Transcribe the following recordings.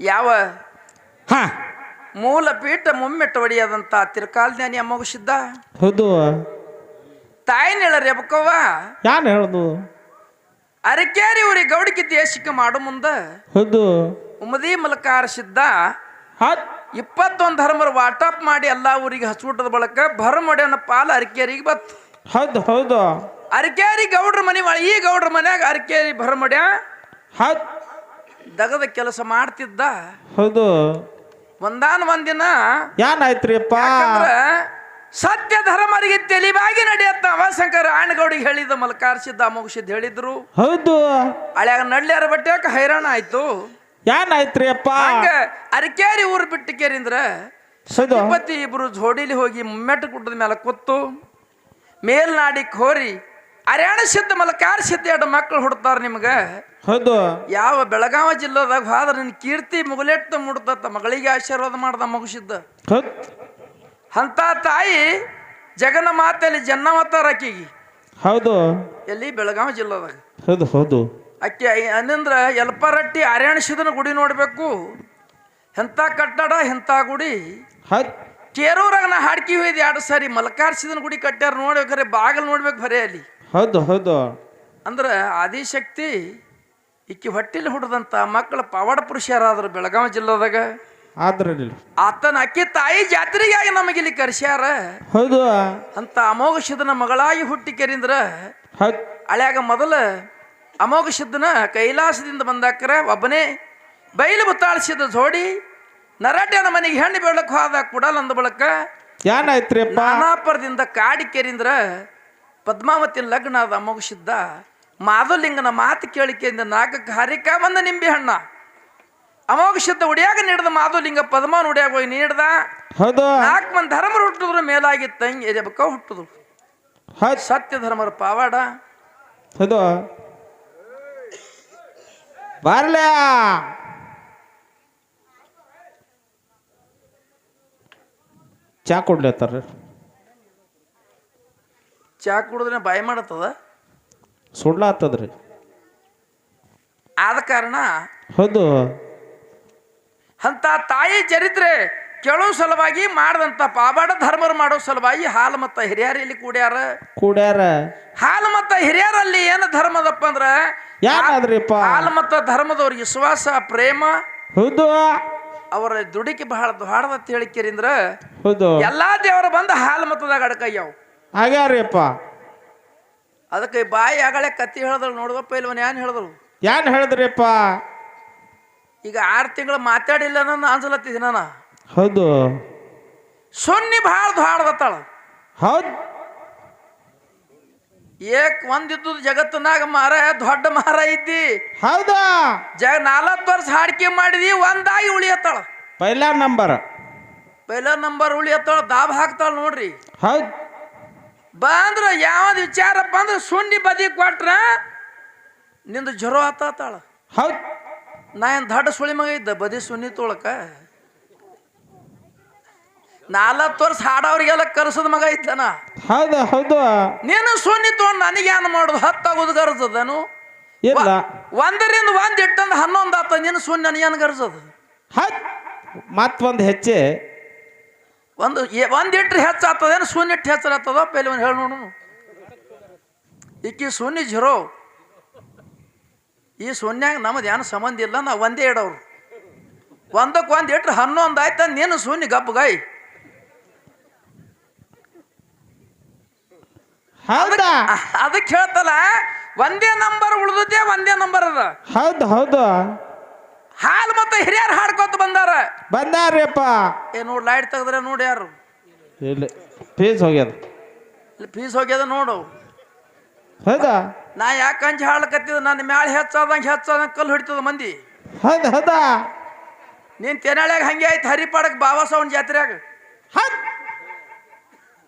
ಯಾವ ಹಾ. ಮೂಲ ಪೀಠ ಮುಮ್ಮೆಟ್ಟು ಒಡೆಯದಂತ ತಿರುಕಾಲ್ಜ್ಞಾನಿ ಅಮ್ಮಗಿಸಿದ್ದ ಹೌದು. ತಾಯಿನ ಹೇಳರಿ ಅಬ್ಬಕ್ಕವ್ವ ಯಾನ್ ಹೇಳುದು? ಅರಕೇರಿ ಊರಿಗೆ ಗೌಡಿಕೆ ದೇಶಕ್ಕೆ ಮಾಡು ಮುಂದ. ಹೌದು. ಉಮದಿ ಮಲಕಾರ ಸಿದ್ಧ. ಇಪ್ಪತ್ತೊಂದು ಧರ್ಮರ ವಾಟಪ್ ಮಾಡಿ ಎಲ್ಲ ಊರಿಗೆ ಹಚ್ಬಿಟ್ಟದ ಬಳಕ ಭರಮೊಡೆಯನ್ನ ಪಾಲ ಅರಕೇರಿಗೆ ಬತ್ತು ಹೌದು ಹೌದು. ಅರಕೇರಿ ಗೌಡ್ರ ಮನೆ ಒಳ- ಈ ಗೌಡ್ರ ಮನ್ಯಾಗ ಅರಕೇರಿ ಭರಮೊಡ್ಯ ಹತ್ ದಗದ ಕೆಲಸ ಮಾಡ್ತಿದ್ದ. ಹೌದು. ಒಂದಾನ ಒಂದಿನ ಏನಾಯ್ತ್ರಿಪ್ಪ ಯಾಕಂದ್ರ ಸತ್ಯ ಧರ್ಮರಿಗೆ ತೆಲಿವಾಗಿ ನಡೆಯತ್ತ ಶಂಕರ ಆಣಗೌಡಿಗೆ ಹೇಳಿದ ಮಲ್ಕಾರ್ಸಿದ್ದ ಮುಗಿಸಿದ್ ಹೇಳಿದ್ರು. ಹೌದು. ಹಳ್ಯಾಗ ನಡ್ಲ್ಯಾರ ಬಟ್ಟೆಕ ಹೈರಾಣ ಆಯ್ತು. ಏನಾಯ್ತ್ರಿಯಪ್ಪ ಅರಕೇರಿ ಊರು ಬಿಟ್ಟು ಕೇರಿಂದ್ರ ಸತಿಪತಿ ಇಬ್ರು ಜೋಡಿಲಿ ಹೋಗಿ ಮೆಟ್ಟು ಕುಟ್ಟದ ಮೇಲೆ ಕೂತು ಮೇಲ್ನಾಡಿಗೆ ಹೋರಿ ಅರ್ಯಾಣ ಸಿದ್ಧ ಮಲಕಾರ ಸಿದ್ಧ ಎರಡು ಮಕ್ಕಳು ಹುಡ್ತಾರ ನಿಮ್ಗೆ. ಹೌದು. ಯಾವ ಬೆಳಗಾವ ಜಿಲ್ಲಾದಾಗ ಹೋದ್ರ ನಿನ್ ಕೀರ್ತಿ ಮುಗಲೆಟ್ಟ ಮುಡ್ದತ್ತ ಮಗಳಿಗೆ ಆಶೀರ್ವಾದ ಮಾಡ್ದ ಮಗುಸಿದ್ದ ಹ್ಞೂ ಅಂತ ತಾಯಿ ಜಗನ ಮಾತಲ್ಲಿ ಜನ್ನವತ್ತಾರ ಆಕಿಗೆ. ಹೌದು. ಎಲ್ಲಿ? ಬೆಳಗಾವಿ ಜಿಲ್ಲಾದಾಗ. ಹೌದು ಹೌದು. ಅಕ್ಕಿ ಅನ್ನಂದ್ರ ಎಲ್ಪರಟ್ಟಿ ಸಿದ್ಧನ ಗುಡಿ ನೋಡ್ಬೇಕು. ಎಂಥ ಕಟ್ಟಡ ಎಂಥ ಗುಡಿ. ಹೌದು. ಕೇರೂರಾಗ ನಾ ಹಾಡ್ಕಿ ಹೋಯ್ದು ಎರಡು ಸಾರಿ. ಮಲಕಾರ್ಸಿದನ ಗುಡಿ ಕಟ್ಟ್ಯಾರ ನೋಡ್ಬೇಕಾರೆ ಬಾಗಿಲು ನೋಡ್ಬೇಕು ಬರೇ ಅಲ್ಲಿ. ಹೌದು ಹೌದು. ಅಂದ್ರೆ ಆದಿಶಕ್ತಿ ಇಕ್ಕಿ ಹೊಟ್ಟಿಲಿ ಹುಡ್ದಂತ ಮಕ್ಕಳ ಪವಾಡ ಪುರುಷರಾದ್ರು ಬೆಳಗಾವಿ ಜಿಲ್ಲಾದಾಗ. ಆದ್ರಲ್ಲಿ ಆತನ ಅಕ್ಕಿ ತಾಯಿ ಜಾತ್ರೆಗಾಗಿ ನಮಗೆ ಇಲ್ಲಿ ಕರ್ಸ್ಯಾರ. ಹೌದು. ಅಂತ ಅಮೋಘ ಸಿದ್ಧನ ಮಗಳಾಗಿ ಹುಟ್ಟಿ ಕೆರಿಂದ್ರ ಹಳ್ಯಾಗ ಮೊದಲ ಅಮೋಘ ಸಿದ್ಧನ ಕೈಲಾಸದಿಂದ ಬಂದಾಕರ ಒಬ್ಬನೇ ಬೈಲು ಬುತ್ತಾಳಿಸಿದ ಜೋಡಿ ನರಾಟ್ಯನ ಮನೆಗೆ ಹೆಣ್ಣು ಬೆಳಕು ಹೋದ ಕುಡಲ್ ಅಂದ ಬಳಕ ಏನಾಯ್ತ್ರಿ ನಾನಾಪರದಿಂದ ಕಾಡಿ ಕೆರಿಂದ್ರ ಪದ್ಮಾವತಿ ಲಗ್ನ ಅದ ಅಮೋಘ ಸಿದ್ಧ ಮಾಧುಲಿಂಗನ ಮಾತು ಕೇಳಿಕೆಯಿಂದ ನಾಲ್ಕಕ್ಕೆ ಹರಿಕ ಬಂದ ನಿಂಬೆ ಹಣ್ಣ. ಅಮೋಘ ಸಿದ್ಧ ಉಡಿಯಾಗ ನೀಡಿದ ಮಾಧುಲಿಂಗ ಪದ್ಮನ ಉಡಿಯಾಗ ಹೋಗಿ ನೀಡ್ದ. ಹೌದು. ನಾಲ್ಕು ಮಂದಿ ಧರ್ಮರು ಹುಟ್ಟಿದ್ರು ಮೇಲಾಗಿ ತಂಗಿ ಎರಿಯಬೇಕ ಹುಟ್ಟಿದ್ರು. ಸತ್ಯ ಧರ್ಮರ ಪಾವಾಡ. ಹೌದು. ಬರ್ಲ. ಚಾ ಕೊಡ್ಲತ್ತಾರ ಚಾ ಕುಡಿದ್ರೆ ಬಾಯಿ ಮಾಡತ್ತದ? ಸುಳ್ಳಾತದ್ರಿ. ಆದ ಕಾರಣ ಹೌದು. ಅಂತ ತಾಯಿ ಚರಿತ್ರೆ ಕೇಳೋ ಸಲುವಾಗಿ ಮಾಡದಂತ ಪಾಬಾಡ ಧರ್ಮರು ಮಾಡೋ ಸಲುವಾಗಿ ಹಾಲು ಮತ್ತ ಹಿರಿಯರಲ್ಲಿ ಕೂಡ್ಯಾರ? ಕೂಡ್ಯಾರ. ಹಾಲು ಮತ್ತ ಹಿರಿಯರಲ್ಲಿ ಏನು ಧರ್ಮದಪ್ಪ ಅಂದ್ರೆ? ಯಾರಾದ್ರಿಪ್ಪ ಹಾಲು ಮತ್ತ ಧರ್ಮದವ್ರ ವಿಶ್ವಾಸ ಪ್ರೇಮ ಹೌದು. ಅವರ ದುಡಿಕೆ ಬಹಳ ದೊಡ್ಡದತ್ತ ಹೇಳಿಕೆರಿಂದ್ರ ಹೌದು. ಎಲ್ಲಾ ದೇವರು ಬಂದು ಹಾಲು ಮತದಾಗ ಅಡಕಯ್ಯವು. ಆಗ್ಯಾರಿಪ್ಪ ಅದಕ್ಕೆ ಬಾಯಿ ಆಗಳೆ ಕತ್ತಿ ಹೇಳ್ದಳು ನೋಡ್ದಪ್ಪ ಇಲ್ವನ್ ಏನ್ ಹೇಳಿದ್ರು? ಏನ್ ಹೇಳಿದ್ರಿಪ್ಪ? ಈಗ ಆರು ತಿಂಗಳು ಮಾತಾಡಿಲ್ಲ ಅನ್ಸಲತ್ತಿದ್ದೀನಿ ನಾನು ಹೌದು. ಸೊನ್ನಿ ಭಾಳ ಹಾಡ್ದತ್ತಾಳ ಹೌದ್. ಏಕ್ ಒಂದಿದ್ದು ಜಗತ್ತಿನಾಗ ಮಾರ ದೊಡ್ಡ ಮಾರ ಇದ್ದಿ. ಹೌದಾ? ಜಗ ನಾಲ್ಕು ವರ್ಷ ಹಾಡಿಕೆ ಮಾಡಿದಿ ಒಂದಾಗಿ ಉಳಿಯತ್ತಾಳ. ಪೈಲಾ ನಂಬರ್. ಪೈಲ ನಂಬರ್ ಉಳಿಯತ್ತಾಳ ದಾಬ್ ಹಾಕ್ತಾಳ ನೋಡ್ರಿ. ಹೌದ್. ಬಂದ್ರ ಯಾವ್ದು ವಿಚಾರ ಬಂದ್ರೆ ಸುಂಡಿ ಬದಿ ಕೊಟ್ರ ನಿಂದು ಜ್ವರ ಆತಾಳ ಹೌದ್. ನಾ ಏನು ದೊಡ್ಡ ಸುಳಿ ಮಗ ಇದ್ದ? ಬದಿ ಸುನ್ನಿ ತೊಳಕ? ನಾಲ್ಕು ವರ್ಷ ಹಾಡವ್ರಿಗೆಲ್ಲ ಕರ್ಸದ ಮಗ ಇದ್ದನ. ಹೌದು ಹೌದು. ನೀನು ಸುನ್ನಿ ತೊಗೊಂಡು ನನಗೆ ಏನು ಮಾಡೋದು? ಹತ್ತಾಗೋದು ಗರ್ಸದನು ಇಲ್ಲ. ಒಂದರಿಂದ ಒಂದ್ ಇಟ್ಟಂದ ಹನ್ನೊಂದು ಆತ ನೀನು ಸುನ್ನಿ ನನಗೇನು ಗರ್ಸದು ಹೌದ್. ಮತ್ತೊಂದು ಹೆಚ್ಚೆ. ಒಂದು ಒಂದ್ ಇಟ್ರೆ ಹೆಚ್ಚಾಗ್ತದೇನು ಶೂನ್ಯ ಇಟ್ಟು ಹೆಚ್ಚಾಗ್ತದ ಒಂದು ಹೇಳಿ ನೋಡು. ಈಕಿ ಶೂನ್ಯ ಝೀರೋ. ಈ ಶೂನ್ಯಾಗ ನಮ್ದು ಏನು ಸಂಬಂಧ ಇಲ್ಲ ನಾವು ಒಂದೇ ಇಡೋರು. ಒಂದಕ್ಕೆ ಒಂದು ಇಟ್ರೆ ಹನ್ನೊಂದು ಆಯ್ತು ನೀನು ಶೂನ್ಯ ಗಬ್ಬು ಹೌದಾ? ಅದಕ್ಕೆ ಹೇಳ್ತಲ್ಲ ಒಂದೇ ನಂಬರ್ ಉಳಿದೇ ಒಂದೇ ನಂಬರ್ ಅದ. ಹೌದು ಹೌದು. ಹಾಲು ಮತ್ತೆ ಹಿರಿಯರು ಹಾಡ್ಕೊತ ಬಂದಾರ. ಬಂದಾರ್ರಿಪ್ಪ ಏ ನೋಡಿ ಲೈಟ್ ತೆಗೆದ್ರೆ ನೋಡಿ ಯಾರು? ಇಲ್ಲಿ ಫೀಸ್ ಹೋಗ್ಯದ ಇಲ್ಲಿ ಫೀಸ್ ಹೋಗ್ಯದ ನೋಡು. ಹೌದಾ? ನಾ ಯಾಕೆ ಅಂಜಿ ಹಾಡ್ಲಕತ್ತಿದ ನನ್ನ ಮ್ಯಾಳ ಹೆಚ್ಚಾದಂಗೆ ಹೆಚ್ಚಾದಂಗೆ ಕಲ್ಲು ಹಿಡಿತದ ಮಂದಿ. ಹೌದು ಹೌದಾ? ನೀನ್ ತೆನಾಳ್ಯಾಗ ಹಂಗೆ ಆಯ್ತು ಹರಿಪಾಡಕ್ ಬಾಬಾ ಸಾವನ್ ಜಾತ್ರೆಯಾಗ. ಹೌದ್.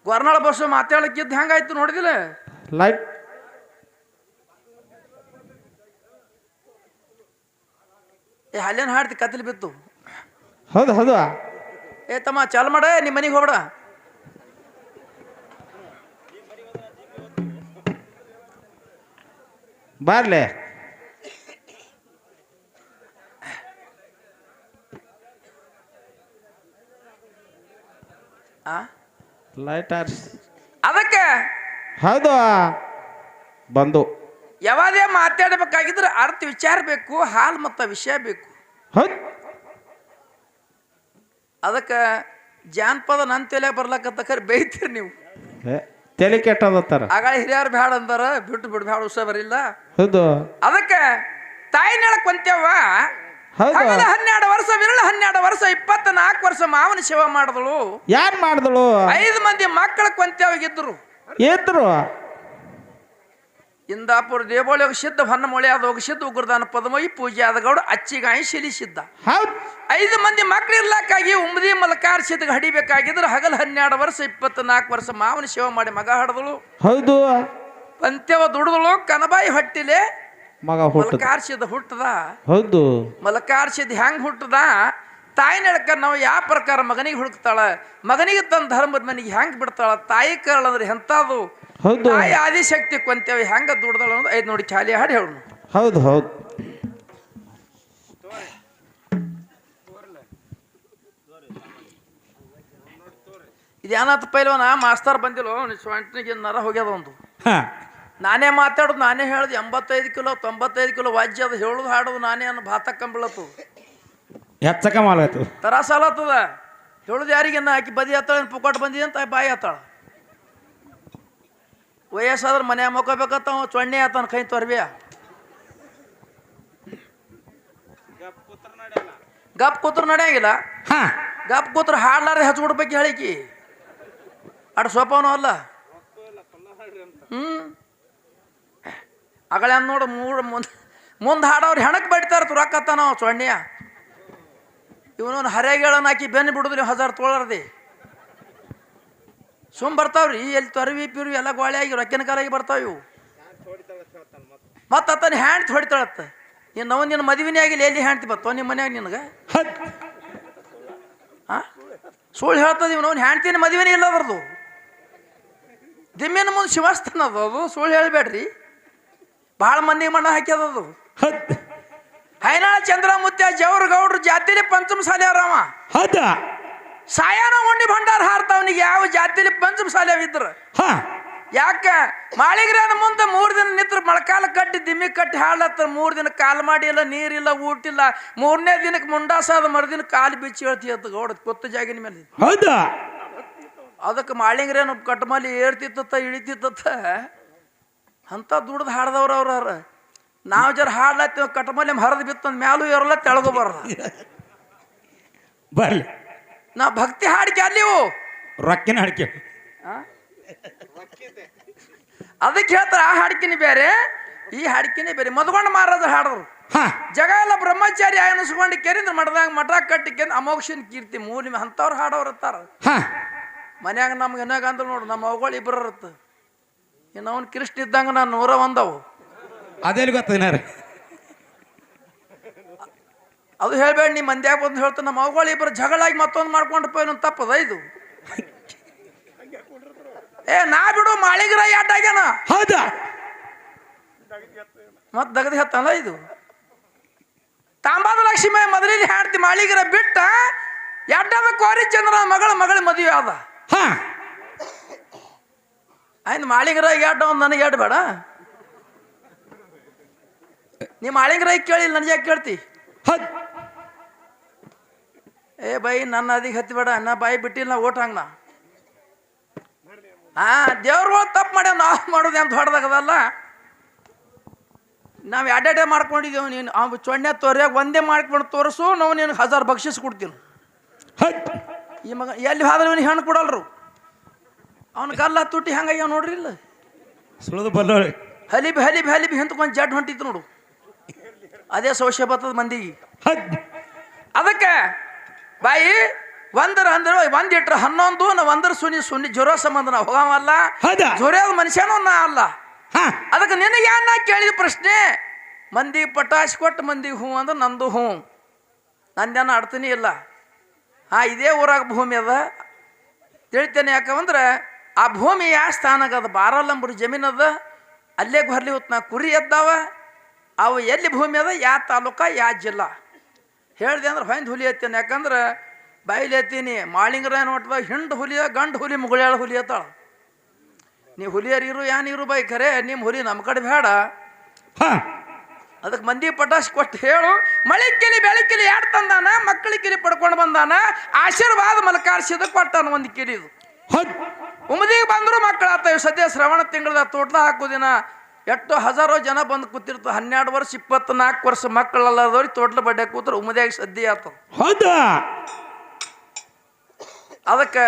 ಗೊರ್ನಾಳ ಬಸ್ಸು ಮಾತಾಡಕ್ಕಿದ್ದು ಹೆಂಗಾಯ್ತು ನೋಡಿದಿಲ್ಲ? ಲೈಟ್ ಏ ಅಲ್ಲೇನು ಹಾಡ್ತಿ ಕತ್ಲಿ ಬಿತ್ತು ಹೌದು ಹೌದು. ಏ ತಮ್ಮ ಚಾಲು ಮಾಡ ನಿಮ್ಮ ಮನೆಗೆ ಹೋಗ್ಬೇಡ. ಬಾರ್ಲೆ. ಆ? ಲೈಟ್ ಅದಕ್ಕೆ? ಹೌದು. ಬಂದು. ಯಾವಾಗೇ ಮಾತಾಡಬೇಕಾಗಿದ್ರೆ ಅರ್ಥ ವಿಚಾರ ಬೇಕು ಹಾಲು ಮತ್ತು ವಿಷಯ ಬೇಕು. ಹೌದು ಅದಕ್ಕೆ ಜಾನಪದ ನನ್ನ ತಲೆ ಬರ್ಲಕ್ಕತ್ತಕರ್ ಬೇಯ್ತೀರಿ ನೀವು. ಏ, ತಲೆ ಕೆಟ್ಟದತ್ತಾರ? ಆಗ ಹಿರಿಯರು ಬ್ಯಾಡ ಅಂದಾರ ಬಿಟ್ಟು ಬಿಡು ಬ್ಯಾಡ ಉಸ ಬರಿಲ್ಲ. ಹೌದು. ಅದಕ್ಕೆ ತಾಯಿ ನೆಳಕ್ ಕುಂತೇವ ಹೌದು. ಹಗಲ ಹನ್ನೆರಡು ವರ್ಷ ವಿರಳ ಹನ್ನೆರಡು ವರ್ಷ ಇಪ್ಪತ್ತ ನಾಲ್ಕು ವರ್ಷ ಮಾವನ ಸೇವೆ ಮಾಡಿದಳು. ಯಾರು ಮಾಡಿದಳು? ಐದು ಮಂದಿ ಮಕ್ಕಳ ಕೊಂತ್ಯಾವಾಗಿದ್ರು ಏತ್ರು ಇಂದಾಪುರ ದೇವಳಿಗೆ ಸಿದ್ಧ ಹೊನ್ನ ಮೊಳೆ ಹೋಗಿ ಸಿದ್ಧ ಉಗ್ರದಾನ ಪದಮಯಿ ಪೂಜೆ ಆದ ಗೌಡ ಅಚ್ಚಿಗಾಯಿ ಶಿಲಿಸಿದ್ದ ಹೌದು. ಐದು ಮಂದಿ ಮಕ್ಳು ಇರ್ಲಾಕಾಗಿ ಉಮ್ದಿ ಮಲಕಾರ ಸಿದ್ಧ ಹಡಿಬೇಕಾಗಿದ್ರೆ ಹಗಲ ಹನ್ನೆರಡು ವರ್ಷ ಇಪ್ಪತ್ತ ನಾಲ್ಕು ವರ್ಷ ಮಾವನ ಸೇವೆ ಮಾಡಿ ಮಗ ಹಡದಳು. ಹೌದು. ಪಂತ್ಯವ ದುಡಿದಳು ಕನಬಾಯಿ ಹೊಟ್ಟಿಲೆ ಮಗ ಹುಟ್ಟದ. ಮಲಕಾರ್ಸಿದ ಹುಟ್ಟದ. ಹೌದು. ಮಲಕಾರ್ಸಿದ ಹೆಂಗ್ ಹುಟ್ಟದ? ತಾಯಿ ಹೇಳಕ್ಕ ನಾವು ಯಾವ ಪ್ರಕಾರ ಮಗನಿಗೆ ಹುಡುಕ್ತಾಳ? ಮಗನಿಗೆ ತನ್ನ ಧರ್ಮದ ಮನೆಗೆ ಹೆಂಗ್ ಬಿಡ್ತಾಳ? ತಾಯಿ ಕರಳ ಅಂದ್ರೆ ಎಂತಾದ್ರು ಹೌದು. ತಾಯಿ ಆದಿಶಕ್ತಿ ಕೊಂತೇವೆ ಹೆಂಗ ದುಡ್ದಾಳ ಅನ್ನೋದು ಐದು ನೋಡಿ ಚಾಲಿ ಹಾಡಿ ಹೇಳು. ಹೌದು ಹೌದು. ಇದೇನಾತ ಪೈಲ್ವನ ಮಾಸ್ತರ್ ಬಂದಿಲ್ಲ ಸ್ವಂಟ್ನಿಗೆ ನರ ಹೋಗ್ಯದ ಒಂದು. ನಾನೇ ಮಾತಾಡೋದು ನಾನೇ ಹೇಳೋದು ಎಂಬತ್ತೈದು ಕಿಲೋ ತೊಂಬತ್ತೈದು ಕಿಲೋ ವಾಜ್ಯ ಅದು ಹೇಳೋದು ಹಾಡೋದು ನಾನೇ ಅನ್ನೋ ಭಾತ ಕಂಬಳತ್ತು. ಹೆಚ್ಚಕ ಮಾಡಾಯ್ತು ತರಾಸಾಲತ್ತದ ಹೇಳುದು ಯಾರಿಗೆ ಆಕಿ ಬದಿ ಹತ್ತಾಳ ಪುಕ್ಕಾಟ್ ಬಂದಿ ಅಂತ ಬಾಯಿ ಹತ್ತಾಳ ವಯಸ್ಸಾದ್ರೆ ಮನೆ ಮಕ್ಕೋಬೇಕತ್ತ ಅವ ಚೊಣ್ಣೆ ಆತನ ಕೈ ತೊರ್ಬಿಯ ಗಪ್ ಕೂತ್ರ ನಡೆಯಂಗಿಲ್ಲ. ಹಾ. ಗಪ್ ಕೂತ್ರ ಹಾಡ್ಲಾರ್ದೆ ಹಚ್ಕೊಡ್ಬೇಕು ಹೇಳಿಕಿ. ಅಡ್ ಸೋಪವನು ಅಲ್ಲ. ಹ್ಮ್. ಅಗಳ ನೋಡು ಮೂರು ಮುಂದೆ ಮುಂದೆ ಹಾಡೋರು ಹೆಣಕ್ ಬಡಿತಾರ ತುರಾಕತ್ತಾನ ನಾವು ಸೊಣ್ಣೆಯ ಇವನು ಹರೆಗಳನ್ನ ಹಾಕಿ ಬೆನ್ನು ಬಿಡುದ್ರಿ ಹಜಾರ್ ತೊಳರ್ದಿ. ಸುಮ್ ಬರ್ತಾವ್ರಿ ಎಲ್ಲಿ ತೊರವಿ ಪಿರ್ವಿ ಎಲ್ಲ ಗೋಳಿಯಾಗಿ ಆಗಿ ರೊಕ್ಕಿನ ಕಾಲಾಗಿ ಬರ್ತಾವ ಇವು. ಮತ್ತೆ ಅತ್ತನ ಹ್ಯಾಂಡ್ ಹೊಡಿತಾಳತ್ತ. ನೀನು ನಾವು ನಿನ್ನ ಮದುವೆನೇ ಆಗಿಲ್ಲ ಎಲ್ಲಿ ಹ್ಯಾಂಡ್ತಿ ಬತ್ತೋ ನಿಮ್ಮ ಮನ್ಯಾಗ ನಿನಗೆ? ಆ? ಸುಳ್ಳು ಹೇಳ್ತದ ಇವ್ ಅವ್ನು ಹ್ಯಾಂಡ್ತಿನ ಮದುವೆನೇ ಇಲ್ಲ ಅದ್ರದ್ದು. ದಿಮ್ಮಿನ ಮುಂದೆ ಶಿವಸ್ಥಾನ ಅದು ಅದು ಸುಳ್ಳು ಹೇಳ್ಬೇಡ್ರಿ. ಭಾಳ ಮಂದಿಗೆ ಮಣ್ಣ ಹಾಕ್ಯದ ಅದು. ಹೌದು ಹೈನಾಳ ಚಂದ್ರಮುತ್ಯ ಜವರ್ ಗೌಡ್ರು ಜಾತಿಲಿ ಪಂಚಮ ಸಾಲ್ಯಾರವ ಹೌದ ಹೌದಾ? ಸಾಯಾನ ಉಂಡಿ ಭಂಡಾರ ಹಾರ್ತಾವನಿಗೆ ಯಾವ ಜಾತಿಲಿ ಪಂಚಮ ಸಾಲಿ ಅವಿದ್ರು ಹಾ. ಯಾಕ? ಮಾಳಿಗ್ರಾನ ಮುಂದೆ ಮೂರು ದಿನ ನಿಂತ್ರ ಮೊಳಕಾಲ ಕಟ್ಟಿ ದಿಮ್ಮಿ ಕಟ್ಟಿ ಹಾಳತ್ತ ಮೂರು ದಿನ ಕಾಲು ಮಾಡಿಲ್ಲ ನೀರಿಲ್ಲ ಊಟಿಲ್ಲ ಮೂರನೇ ದಿನಕ್ಕೆ ಮುಂಡಾಸಾದ ಮರುದಿನ ಕಾಲು ಬಿಚ್ಚಿ ಹೇಳ್ತಿ ಅಂತ ಗೌಡ ಕೊತ್ತ ಜಾಗಿನ ಮೇಲೆ. ಹೌದಾ? ಅದಕ್ಕೆ ಮಾಳಿಂಗ್ರೇನು ಕಟ್ಮಲಿ ಏರ್ತಿತ್ತ ಇಳಿತಿತ್ತ ಅಂತ ದುಡ್ದು ಹಾಡ್ದವ್ರು ಅವ್ರ. ನಾವು ಜರ ಹಾಡ್ಲತ್ತೀವಿ ಕಟ್ಟಮಲ್ಲಿ ಹರಿದು ಬಿತ್ತಂದ ಮ್ಯಾಲೂ ಇರಲ್ಲ ತೆಳಗು ಬರಲ್ಲ ಬರ್ಲಿ. ನಾ ಭಕ್ತಿ ಹಾಡಿಕೆ ಅಲ್ಲಿವು ರೊಕ್ಕಿನ ಹಾಡಿಕೆ ಅದಕ್ಕೆ ಹೇಳ್ತಾರೆ ಆ ಹಾಡಿಕೆನಿ ಬೇರೆ ಈ ಹಾಡಿಕೆನಿ ಬೇರೆ. ಮದ್ಕೊಂಡು ಮಾರದ ಹಾಡೋರು. ಹಾ. ಜಗ ಎಲ್ಲ ಬ್ರಹ್ಮಚಾರಿ ಅನಿಸ್ಕೊಂಡು ಕೆರಿಂದ ಮಠದಾಗ ಮಠ ಕಟ್ಟಿಕೆಂದು ಅಮೋಕ್ಷನ್ ಕೀರ್ತಿ ಮೂಲಿ ಅಂಥವ್ರು ಹಾಡೋರು ಇರ್ತಾರ. ಮನ್ಯಾಗ ನಮ್ಗೆ ಏನಾಗ ಅಂದ್ರು ನೋಡು ನಮ್ಮ ಅವುಗಳು ಇಬ್ಬರು ಇರುತ್ತೆ ಇನ್ನು ಅವನು ಕೃಷ್ಣ ಇದ್ದಂಗೆ ನಾನು ನೂರ ಒಂದವು ಅದೆಲ್ಲಿ ಗೊತ್ತೇನಾರ ಅದು ಹೇಳ್ಬೇಡ ನಿಮ್ಮ ಮಂದ್ಯಾಗ ಬಂದು ಹೇಳ್ತಾನೆ ನಮ್ಮ ಅವುಗಳು ಇಬ್ಬರು ಜಗಳಾಗಿ ಮತ್ತೊಂದು ಮಾಡ್ಕೊಂಡು ಪೋಯ್ ತಪ್ಪದ ಇದು? ಏ ನಾ ಬಿಡು ಮಾಳಿಗ್ರ ಅಡ್ಡಾಗ್ಯಾನ ಹೌದಾ? ಮತ್ತೆ ದಗದ ಹತ್ತಲ್ಲ ಇದು? ತಾಂಬಾದ ಲಕ್ಷ್ಮಿ ಮೊದಲಿಗೆ ಹಾಡ್ತಿ ಮಾಳಿಗರ ಬಿಟ್ಟ ಎಡ್ಡದ ಕೋರಿ ಚಂದ್ರ ಮಗಳ ಮಗಳ ಮದುವೆ ಆದ. ಹ. ಆಯ್ತು ಮಾಳಿಗರ ಎಡ್ಡ ಒಂದು ನನಗೆ ಎಡ್ ಬೇಡ ನೀ ಕೇಳಿಲ್ಲ ಕೇಳಿ ನನಗೆ ಯಾಕೆ ಕೇಳ್ತಿ? ಏ ಬೈ ನನ್ನ ಅದಿಗೆ ಹತ್ತಿ ಬೇಡ ನಾ ಬಾಯಿ ಬಿಟ್ಟಿಲ್ಲ ನಾ ಓಟ್ ಹಂಗ ನಾ ಹಾ ದೇವ್ರ ತಪ್ಪು ಮಾಡ್ಯಾವ ನಾವು ಮಾಡೋದು ಅಂತ ಹೊಡೆದಾಗದಲ್ಲ? ನಾವು ಎಡ್ಡೆ ಮಾಡ್ಕೊಂಡಿದ್ದೇವೆ ನೀನು ಅವ್ ಚೊಣ್ಣೆ ತೋರ್ಯಾಗ ಒಂದೇ ಮಾಡ್ಕೊಂಡು ತೋರಿಸು ನಾವು ನಿನಗೆ ಹಜಾರ್ ಬಕ್ಷಿಸ್ ಕೊಡ್ತೀನಿ. ಹಟ್ ಈ ಮಗ ಎಲ್ಲಿ ಹೋದ್ರೆ ಇವನಿಗೆ ಹೆಣ್ಣು ಕೊಡಲ್ರು. ಅವನ ಗಲ್ಲ ತುಟಿ ಹೆಂಗಯ್ಯ ನೋಡ್ರಿ ಇಲ್ಲ ಸುಳಿದು ಹಲಿ ಹಲಿಬಿ ಹಲಿಬಿ ಹಲಿಬಿ ಹಿಂತ್ಕೊಂಡು ಜಡ್ ಹೊಂಟಿತ್ತು ನೋಡು. ಅದೇ ಸೌಶ್ಯ ಬರ್ತದ ಮಂದಿಗೆ ಅದಕ್ಕೆ ಬಾಯಿ ಒಂದರ ಅಂದ್ರೆ ಒಂದ್ ಇಟ್ರ ಹನ್ನೊಂದು ನಾ ಒಂದರ ಸುನಿ ಸುನಿ ಜ್ವರ ಸಂಬಂಧ ನಾವು ಹೋಗವಲ್ಲ ಜ್ವರದ ಮನುಷ್ಯನೂ ನಾ ಅಲ್ಲ. ಅದಕ್ಕೆ ನಿನಗೆ ಯಾರು ನಾ ಕೇಳಿದ ಪ್ರಶ್ನೆ? ಮಂದಿ ಪಟಾಶ್ ಕೊಟ್ಟು ಮಂದಿಗೆ ಹ್ಞೂ ಅಂದ್ರೆ ನಂದು ಹ್ಞೂ ನಂದೇನು ಅಡ್ತೀನಿ ಇಲ್ಲ. ಹಾ ಇದೇ ಊರಾಗ ಭೂಮಿ ಅದ. ತಿಳಿತೇನೆ ಯಾಕಂದ್ರೆ ಆ ಭೂಮಿ ಯಾವ ಸ್ಥಾನಕ್ಕೆ ಅದ? ಬಾರಲ್ಲಂಬರು ಜಮೀನದ. ಅಲ್ಲೇ ಹೊರ್ಲಿ ಹೊತ್ತು ನಾ ಕುರಿ ಎದ್ದಾವ. ಅವು ಎಲ್ಲಿ ಭೂಮಿ ಅದ ಯಾವ ತಾಲೂಕ ಯಾ ಜಿಲ್ಲಾ. ಹೇಳಿದೆ ಅಂದ್ರೆ ಹೊಯ್ದು ಹುಲಿ ಐತೇನೆ ಯಾಕಂದ್ರೆ ಬಾಯಿಲೇತೀನಿ ಮಾಳಿಂಗರ ನೋಟ್ದಾಗ ಹಿಂಡು ಹುಲಿಯ ಗಂಡು ಹುಲಿ ಮುಗುಳ್ಯಾಳ ಹುಲಿ ಅತ್ತಾಳ ನೀ ಹುಲಿಯರ್ ಇರು ಏನು ಇರು ಬೈ ಖರೆ ನಿಮ್ಮ ಹುಲಿ ನಮ್ಮ ಕಡೆ ಬೇಡ ಹಾಂ. ಅದಕ್ಕೆ ಮಂದಿ ಪಟಾಶ್ ಕೊಟ್ಟು ಹೇಳು ಮಳೆ ಕಿಲಿ ಬೆಳಕಿಲಿ ಯಾರು ತಂದಾನ ಮಕ್ಕಳ ಕಿಲಿ ಪಡ್ಕೊಂಡು ಬಂದಾನ ಆಶೀರ್ವಾದ ಮಲಕಾರ್ಸಿದ ಕೊಟ್ಟಾನ ಒಂದು ಕಿಲಿದು ಉಮದಿಗೆ ಬಂದರೂ ಮಕ್ಕಳು ಆತವೆ ಸದ್ಯ ಶ್ರವಣ ತಿಂಗಳದ ತೋಟದ ಹಾಕೋದಿನ ಎಷ್ಟು ಹಜಾರೋ ಜನ ಬಂದು ಕೂತಿರ್ತು ಹನ್ನೆರಡು ವರ್ಷ ಇಪ್ಪತ್ನಾಲ್ಕು ವರ್ಷ ಮಕ್ಕಳಲ್ಲದವ್ರಿಗೆ ತೋಟ್ಲ ಬಡ್ಡೆ ಕೂತ್ರೆ ಉಮದಿಯಾಗಿ ಸದ್ದಿ ಆತು. ಹೌದಾ? ಅದಕ್ಕೆ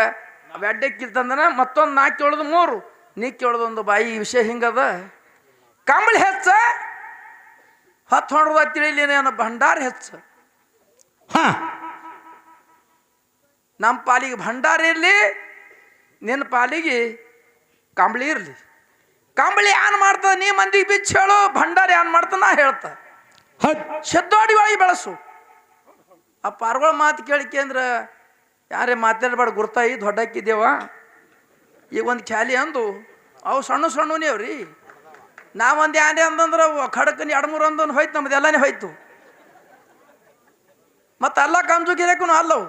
ಅಡ್ಡೆ ತಂದನ ಮತ್ತೊಂದು ನಾಲ್ಕು ಕೇಳೋದು ಮೂರು. ನೀ ಕೇಳೋದು ಒಂದು ಬಾಯಿ. ವಿಷಯ ಹಿಂಗದ? ಕಂಬಳಿ ಹೆಚ್ಚ? ಹತ್ತು ಹೊಡೆದ ತಿಳಿಲೇನೇನು ಭಂಡಾರ ಹೆಚ್ಚ? ಹಾ. ನಮ್ಮ ಪಾಲಿಗೆ ಭಂಡಾರ ಇರಲಿ ನಿನ್ನ ಪಾಲಿಗೆ ಕಂಬಳಿ ಇರಲಿ. ಕಂಬಳಿ ಆನ್ ಮಾಡ್ತದ ನೀ ಮಂದಿಗೆ ಬಿಚ್ಚ ಹೇಳು ಭಂಡಾರ ಆನ್ ಮಾಡ್ತ ನಾ ಹೇಳ್ತ. ಶೆದ್ದೋಡಿ ಒಳಗೆ ಬೆಳೆಸು. ಆ ಪಾರ್ಗಳ ಮಾತು ಕೇಳಿಕೆ ಅಂದ್ರೆ ಯಾರೇ ಮಾತಾಡಬೇಡ ಗುರ್ತಾಯಿ ದೊಡ್ಡಕ್ಕಿದ್ದೇವ. ಈಗ ಒಂದು ಖ್ಯಾಲಿ ಅಂದು ಅವು ಸಣ್ಣ ಸಣ್ಣವನೇ ಅವ್ರಿ. ನಾವೊಂದು ಯಾನೇ ಅಂತಂದ್ರೆ ಖಡಕ್ಕನ ಎರಡು ಮೂರು ಅಂದನ್ ಹೋಯ್ತು ನಮ್ದು ಎಲ್ಲನೇ ಹೋಯ್ತು. ಮತ್ತು ಎಲ್ಲ ಕಂಜುಗಿರಕ್ಕೂ ಅಲ್ಲವು.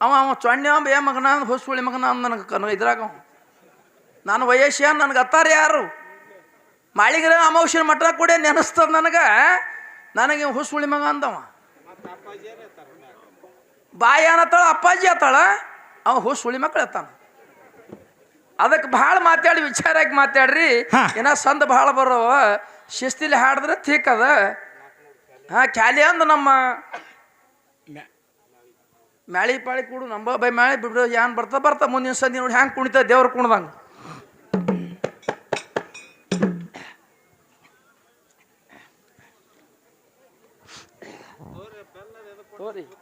ಅವ ಅವ ಚೊಣ್ಣೆ ಅಂಬ ಏ ಮಗನ ಅಂದ್ ಹೊಸುಳಿ ಮಗನ ಅಂದ ನನಗೆ ಕನ ಇದ್ರಾಗ ಅವ. ನಾನು ವಯಸ್ಸು ನನಗೆ ಅತ್ತಾರ ಯಾರು? ಮಾಳಿಗರ ಅಮಾವಾಸ್ಯನ ಮಠ ಕೂಡ ನೆನೆಸ್ತದೆ ನನಗೆ ನನಗೆ ಹುಸುಳಿ ಮಗ ಅಂದವ. ಬಾಯಿ ಅನ್ನತ್ತಾಳ ಅಪ್ಪಾಜಿ ಅತ್ತಾಳ ಅವ ಹುಸುಳಿ ಮಕ್ಕಳು ಅತ್ತಾನ. ಅದಕ್ಕೆ ಭಾಳ ಮಾತಾಡಿ ವಿಚಾರಾಗಿ ಮಾತಾಡ್ರಿ ಏನ ಸಂದ ಭಾಳ ಬರೋವ ಶಿಸ್ತಿಲಿ ಹಾಡಿದ್ರೆ ಥೀಕ್ ಅದ. ಹಾಂ ಖ್ಯಾಲಿ ಅಂದ ನಮ್ಮ ಮ್ಯಾಳಿ ಪಾಳಿ ಕೂಡು ನಂಬ ಬೈ ಮ್ಯಾಳಿ ಬಿಡು ಏನ್ ಬರ್ತಾ ಬರ್ತಾ ಮುಂದಿನ ಸಂದಿ ನೋಡಿ ಹ್ಯಾಂಗೆ ಕುಣಿತ ದೇವ್ರು ಕುಣ್ದಂಗೆ. করে